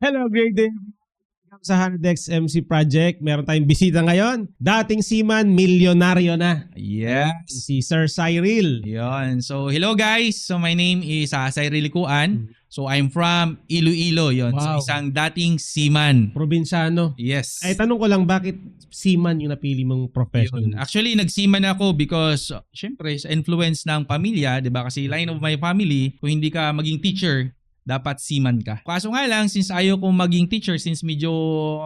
Hello, great day. Welcome sa Hanadex MC Project. Meron tayong bisita ngayon. Dating seaman, milyonaryo na. Yes. Si Sir Cyril. Yun. So, hello guys. So, my name is uh, Cyril Likuan. So, I'm from Iloilo. Yun. Wow. So, isang dating seaman. Probinsyano. Yes. Ay, tanong ko lang, bakit seaman yung napili mong profession? Yun. Actually, nagseaman ako because, uh, syempre, sa influence ng pamilya, di ba? Kasi line of my family, kung hindi ka maging teacher, dapat seaman ka. Kaso nga lang, since ayaw kong maging teacher, since medyo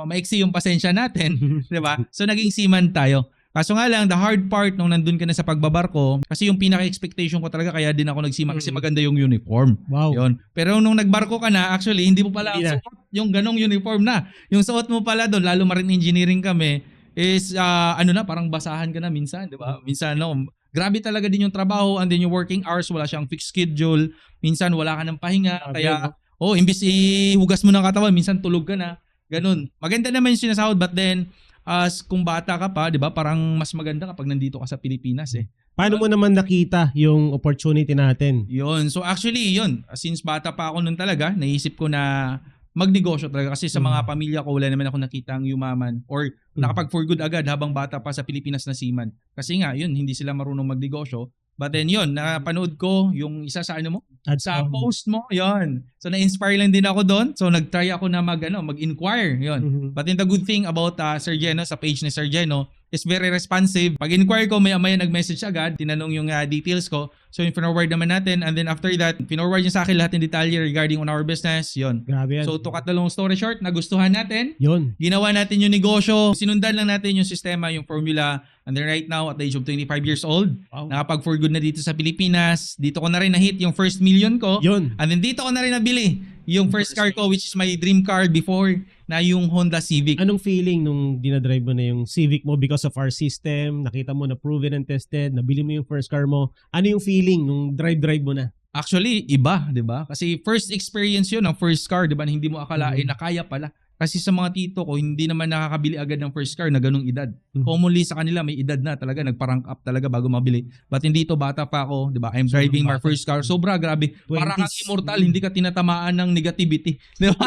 maiksi yung pasensya natin, di ba? So, naging seaman tayo. Kaso nga lang, the hard part nung nandun ka na sa pagbabarko, kasi yung pinaka-expectation ko talaga, kaya din ako nagseaman kasi Mm. maganda yung uniform. wow. Yun. Pero nung nagbarko ka na, actually, hindi mo pala Hindi suot yung ganong uniform na. Yung suot mo pala doon, lalo marine engineering kami, is ah, ano na, parang basahan ka na minsan, di ba? Minsan, no, grabe talaga din yung trabaho and then yung working hours, wala siyang fixed schedule. Minsan, wala ka ng pahinga. Grabe, kaya, no? oh, imbis ihugas mo ng katawan, minsan tulog ka na. Ganun. Maganda naman yung sinasahod, but then, as kung bata ka pa, di ba, parang mas maganda kapag nandito ka sa Pilipinas eh. Paano mo naman nakita yung opportunity natin? Yun. So actually, yun. Since bata pa ako nun talaga, naisip ko na magnegosyo talaga. Kasi sa mga Mm. pamilya ko, wala naman ako nakitang yumaman or Mm. nakapag for good agad habang bata pa sa Pilipinas na seaman. Kasi nga, yun, hindi sila marunong magnegosyo. But then yun, napanood ko yung isa sa ano mo, At sa um, post mo, yun. So na-inspire lang din ako doon. So nag-try ako na mag, ano, mag-inquire, yun. mhm. But then the good thing about uh, Sir Geno, sa page ni Sir Geno, is very responsive. Pag inquire ko, maya-maya nag-message agad, tinanong yung uh, details ko. So yung forward naman natin. And then after that, forward niya sa akin lahat ng detalye regarding on our business. Yon. Grabe yan. So to cut the long story short, nagustuhan natin. yun. Ginawa natin yung negosyo. Sinundan lang natin yung sistema, yung formula. And then right now, at the age of 25 years old, Wow. nakapag for good na dito sa Pilipinas. Dito ko na rin na-hit yung first million ko. Yun. And then dito ko na rin nabili yung first car ko which is my dream car before na yung Honda Civic. Anong feeling nung dinadrive mo na yung Civic mo because of our system? Nakita mo na proven and tested, nabili mo yung first car mo. Ano yung feeling nung drive-drive mo na? Actually, iba, 'di ba? Kasi first experience 'yun ng first car, 'di ba? Hindi mo akalain Mhm. na kaya pala. Kasi sa mga tito ko, hindi naman nakakabili agad ng first car na ganung edad. Mhm. Commonly sa kanila may edad na talaga, nagpa-rank up talaga bago mabili. But hindi to bata pa ako, 'di ba? I'm driving my first car. Sobra grabe. Para kang 20s. immortal, hindi ka tinatamaan ng negativity. 'Di ba?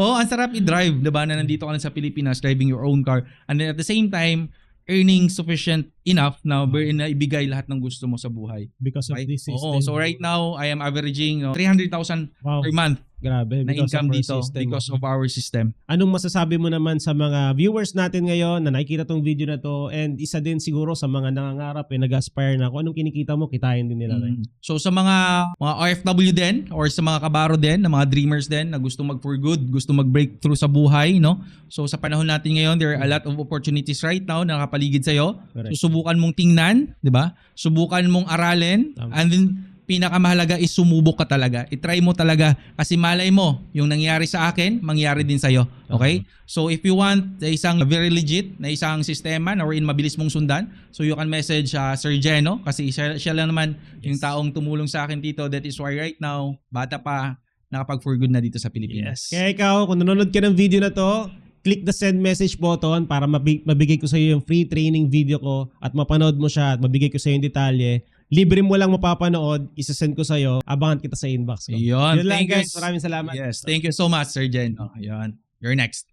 oh, ang sarap i-drive, 'di ba? Na nandito ka na sa Pilipinas driving your own car. And then at the same time, earning sufficient enough na, na ibigay lahat ng gusto mo sa buhay. Because of Right? this system. Oo, so right now, I am averaging no, 300,000 wow, per month grabe. na income dito system. because of our system. Anong masasabi mo naman sa mga viewers natin ngayon na nakikita tong video na to and isa din siguro sa mga nangangarap eh, nag-aspire na kung anong kinikita mo, kitain din nila. Mm. So sa mga mga OFW din or sa mga kabaro din, na mga dreamers din na gusto mag for good, gusto mag breakthrough sa buhay, no? So sa panahon natin ngayon, there are a lot of opportunities right now na nakapaligid sa iyo. Correct. So subukan mong tingnan, 'di ba? Subukan mong aralin Tama. and then pinakamahalaga is sumubok ka talaga. I-try mo talaga kasi malay mo yung nangyari sa akin, mangyari din sa iyo. Okay? So if you want isang very legit na isang sistema na wherein mabilis mong sundan, so you can message uh, Sir Geno kasi siya, siya lang naman yung Yes. taong tumulong sa akin dito. That is why right now, bata pa, nakapag for good na dito sa Pilipinas. Kaya ikaw, kung nanonood ka ng video na to, click the send message button para mabi- mabigay ko sa iyo yung free training video ko at mapanood mo siya at mabigay ko sa iyo yung detalye. Libre mo lang mapapanood, isasend ko sa iyo. Abangan kita sa inbox ko. Yun. Yun lang Thank you. guys, maraming salamat. Yes. Thank you so much, Sir Jen. Oh, yun. You're next.